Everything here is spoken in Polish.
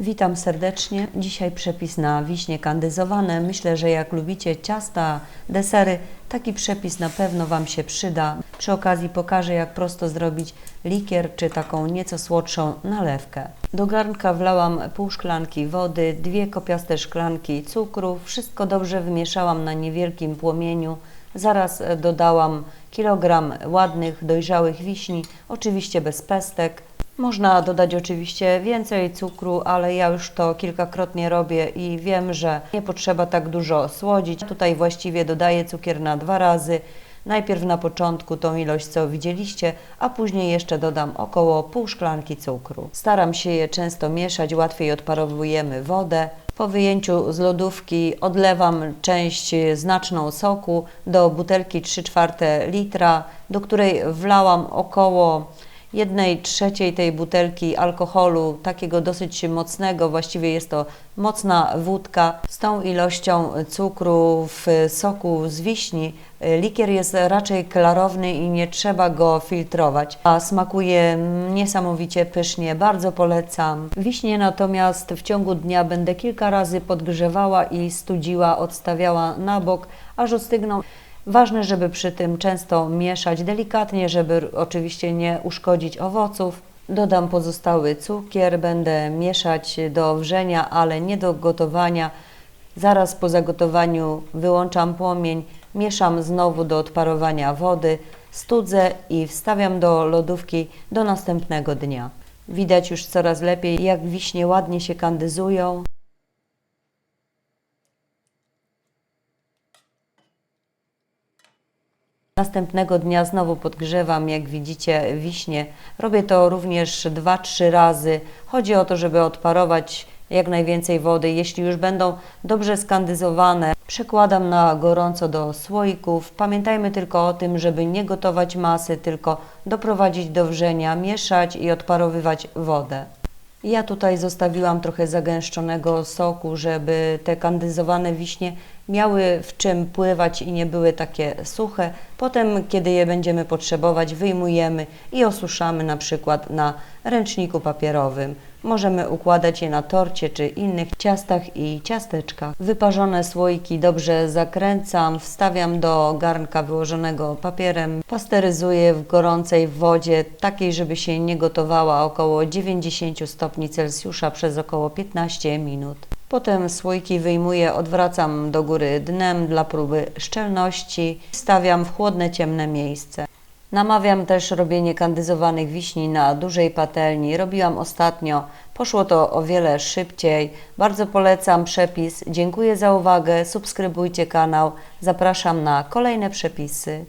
Witam serdecznie. Dzisiaj przepis na wiśnie kandyzowane. Myślę, że jak lubicie ciasta, desery, taki przepis na pewno Wam się przyda. Przy okazji pokażę, jak prosto zrobić likier czy taką nieco słodszą nalewkę. Do garnka wlałam pół szklanki wody, dwie kopiaste szklanki cukru. Wszystko dobrze wymieszałam na niewielkim płomieniu. Zaraz dodałam kilogram ładnych, dojrzałych wiśni, oczywiście bez pestek. Można dodać oczywiście więcej cukru, ale ja już to kilkakrotnie robię i wiem, że nie potrzeba tak dużo słodzić. Tutaj właściwie dodaję cukier na dwa razy. Najpierw na początku tą ilość, co widzieliście, a później jeszcze dodam około pół szklanki cukru. Staram się je często mieszać, łatwiej odparowujemy wodę. Po wyjęciu z lodówki odlewam część znaczną soku do butelki 3 czwarte litra, do której wlałam około jednej trzeciej tej butelki alkoholu, takiego dosyć mocnego, właściwie jest to mocna wódka. Z tą ilością cukru w soku z wiśni likier jest raczej klarowny i nie trzeba go filtrować, a smakuje niesamowicie pysznie, bardzo polecam. Wiśnie natomiast w ciągu dnia będę kilka razy podgrzewała i studziła, odstawiała na bok, aż ostygną. Ważne, żeby przy tym często mieszać delikatnie, żeby oczywiście nie uszkodzić owoców. Dodam pozostały cukier, będę mieszać do wrzenia, ale nie do gotowania. Zaraz po zagotowaniu wyłączam płomień, mieszam znowu do odparowania wody, studzę i wstawiam do lodówki do następnego dnia. Widać już coraz lepiej, jak wiśnie ładnie się kandyzują. Następnego dnia znowu podgrzewam, jak widzicie, wiśnie. Robię to również 2-3 razy. Chodzi o to, żeby odparować jak najwięcej wody. Jeśli już będą dobrze skandyzowane, przekładam na gorąco do słoików. Pamiętajmy tylko o tym, żeby nie gotować masy, tylko doprowadzić do wrzenia, mieszać i odparowywać wodę. Ja tutaj zostawiłam trochę zagęszczonego soku, żeby te kandyzowane wiśnie miały w czym pływać i nie były takie suche. Potem, kiedy je będziemy potrzebować, wyjmujemy i osuszamy na przykład na ręczniku papierowym. Możemy układać je na torcie czy innych ciastach i ciasteczkach. Wyparzone słoiki dobrze zakręcam, wstawiam do garnka wyłożonego papierem, pasteryzuję w gorącej wodzie, takiej, żeby się nie gotowała około 90 stopni Celsjusza przez około 15 minut. Potem słoiki wyjmuję, odwracam do góry dnem dla próby szczelności, stawiam w chłodne, ciemne miejsce. Namawiam też robienie kandyzowanych wiśni na dużej patelni. Robiłam ostatnio, poszło to o wiele szybciej. Bardzo polecam przepis. Dziękuję za uwagę, subskrybujcie kanał. Zapraszam na kolejne przepisy.